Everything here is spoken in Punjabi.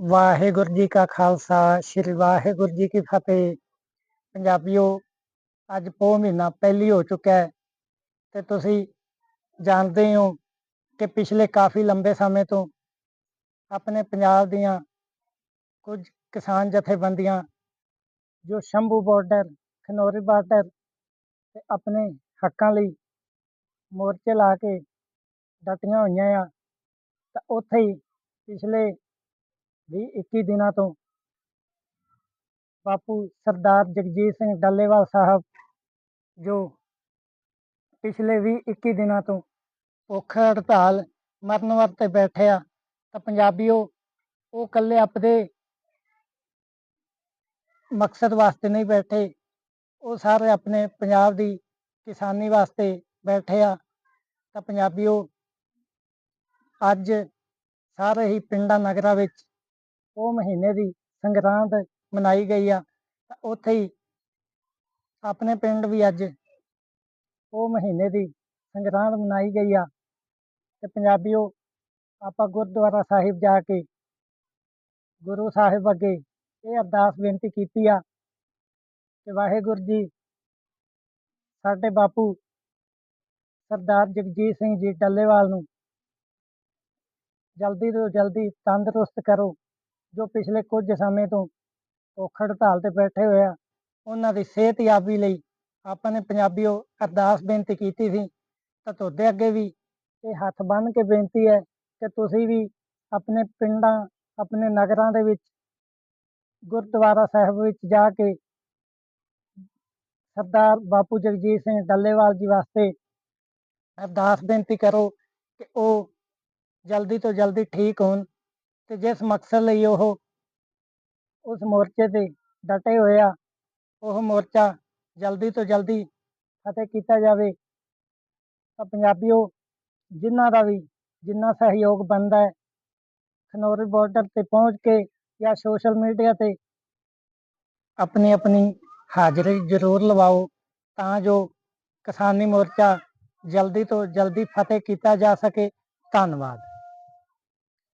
ਵਾਹਿਗੁਰੂ ਜੀ ਕਾ ਖਾਲਸਾ, ਸ੍ਰੀ ਵਾਹਿਗੁਰੂ ਜੀ ਕੀ ਫਤਿਹ। ਪੰਜਾਬੀਓ, ਅੱਜ ਪੋ ਮਹੀਨਾ ਪਹਿਲੀ ਹੋ ਚੁੱਕਾ ਹੈ ਤੇ ਤੁਸੀਂ ਜਾਣਦੇ ਹੋ ਕਿ ਪਿਛਲੇ ਕਾਫੀ ਲੰਬੇ ਸਮੇਂ ਤੋਂ ਆਪਣੇ ਪੰਜਾਬ ਦੀਆਂ ਕੁਝ ਕਿਸਾਨ ਜਥੇਬੰਦੀਆਂ ਜੋ ਸ਼ੰਭੂ ਬਾਰਡਰ ਖਨੌਰੀ ਬਾਰਡਰ ਤੇ ਆਪਣੇ ਹੱਕਾਂ ਲਈ ਮੋਰਚੇ ਲਾ ਕੇ ਡਟੀਆਂ ਹੋਈਆਂ ਆ, ਤਾਂ ਉੱਥੇ ਹੀ ਪਿਛਲੇ ਵੀਹ 21 ਦਿਨਾਂ ਤੋਂ। ਬਾਪੂ ਸਰਦਾਰ ਜਗਜੀਤ ਸਿੰਘ ਡੱਲੇਵਾਲ ਸਾਹਿਬ, ਜੋ ਪਿਛਲੇ 20 21 ਦਿਨਾਂ ਤੋਂ ਭੁੱਖ, ਹੜਤਾਲ, ਮਰਨ ਵਰਤੇ ਬੈਠੇ ਆ, ਤਾਂ ਪੰਜਾਬੀਓ, ਉਹ ਇਕੱਲੇ ਆਪਦੇ ਮਕਸਦ ਵਾਸਤੇ ਨਹੀਂ ਬੈਠੇ। ਉਹ ਸਾਰੇ ਆਪਣੇ ਪੰਜਾਬ ਦੀ ਕਿਸਾਨੀ ਵਾਸਤੇ ਬੈਠੇ ਆ। ਤਾਂ ਪੰਜਾਬੀਓ, ਅੱਜ ਸਾਰੇ ਹੀ ਪਿੰਡਾਂ, ਨਗਰਾਂ ਵਿੱਚ ਉਹ ਮਹੀਨੇ ਦੀ ਸੰਗਰਾਂਦ ਮਨਾਈ ਗਈ ਆ, ਤਾਂ ਉੱਥੇ ਹੀ ਆਪਣੇ ਪਿੰਡ ਵੀ ਅੱਜ ਉਹ ਮਹੀਨੇ ਦੀ ਸੰਗਰਾਂਦ ਮਨਾਈ ਗਈ ਆ, ਤੇ ਪੰਜਾਬੀਓ ਆਪਾਂ ਗੁਰਦੁਆਰਾ ਸਾਹਿਬ ਜਾ ਕੇ ਗੁਰੂ ਸਾਹਿਬ ਅੱਗੇ ਇਹ ਅਰਦਾਸ ਬੇਨਤੀ ਕੀਤੀ ਆ ਕਿ ਵਾਹਿਗੁਰੂ ਜੀ ਸਾਡੇ ਬਾਪੂ ਸਰਦਾਰ ਜਗਜੀਤ ਸਿੰਘ ਜੀ ਡੱਲੇਵਾਲ ਨੂੰ ਜਲਦੀ ਤੋਂ ਜਲਦੀ ਤੰਦਰੁਸਤ ਕਰੋ। ਜੋ ਪਿਛਲੇ ਕੁਝ ਸਮੇਂ ਤੋਂ ਭੁੱਖ ਹੜਤਾਲ ਤੇ ਬੈਠੇ ਹੋਏ ਆ, ਉਹਨਾਂ ਦੀ ਸਿਹਤਯਾਬੀ ਲਈ ਆਪਾਂ ਨੇ ਪੰਜਾਬੀਓ ਅਰਦਾਸ ਬੇਨਤੀ ਕੀਤੀ ਸੀ, ਤਾਂ ਤੁਹਾਡੇ ਅੱਗੇ ਵੀ ਇਹ ਹੱਥ ਬੰਨ੍ਹ ਕੇ ਬੇਨਤੀ ਹੈ ਕਿ ਤੁਸੀਂ ਵੀ ਆਪਣੇ ਪਿੰਡਾਂ, ਆਪਣੇ ਨਗਰਾਂ ਦੇ ਵਿੱਚ ਗੁਰਦੁਆਰਾ ਸਾਹਿਬ ਵਿੱਚ ਜਾ ਕੇ ਸਰਦਾਰ ਬਾਪੂ ਜਗਜੀਤ ਸਿੰਘ ਡੱਲੇਵਾਲ ਜੀ ਵਾਸਤੇ ਅਰਦਾਸ ਬੇਨਤੀ ਕਰੋ ਕਿ ਉਹ ਜਲਦੀ ਤੋਂ ਜਲਦੀ ਠੀਕ ਹੋਣ ਤੇ ਜਿਸ ਮਕਸਦ ਲਈ ਉਹ ਉਸ ਮੋਰਚੇ ਤੇ ਡਟੇ ਹੋਏ ਆ, ਉਹ ਮੋਰਚਾ ਜਲਦੀ ਤੋਂ ਜਲਦੀ ਫਤਿਹ ਕੀਤਾ ਜਾਵੇ। ਤਾਂ ਪੰਜਾਬੀਓ, ਜਿਨ੍ਹਾਂ ਦਾ ਵੀ ਜਿੰਨਾ ਸਹਿਯੋਗ ਬਣਦਾ ਹੈ, ਖਨੌਰੀ ਬਾਰਡਰ ਤੇ ਪਹੁੰਚ ਕੇ ਜਾਂ ਸੋਸ਼ਲ ਮੀਡੀਆ ਤੇ ਆਪਣੀ ਆਪਣੀ ਹਾਜ਼ਰੀ ਜ਼ਰੂਰ ਲਵਾਓ, ਤਾਂ ਜੋ ਕਿਸਾਨੀ ਮੋਰਚਾ ਜਲਦੀ ਤੋਂ ਜਲਦੀ ਫਤਿਹ ਕੀਤਾ ਜਾ ਸਕੇ। ਧੰਨਵਾਦ।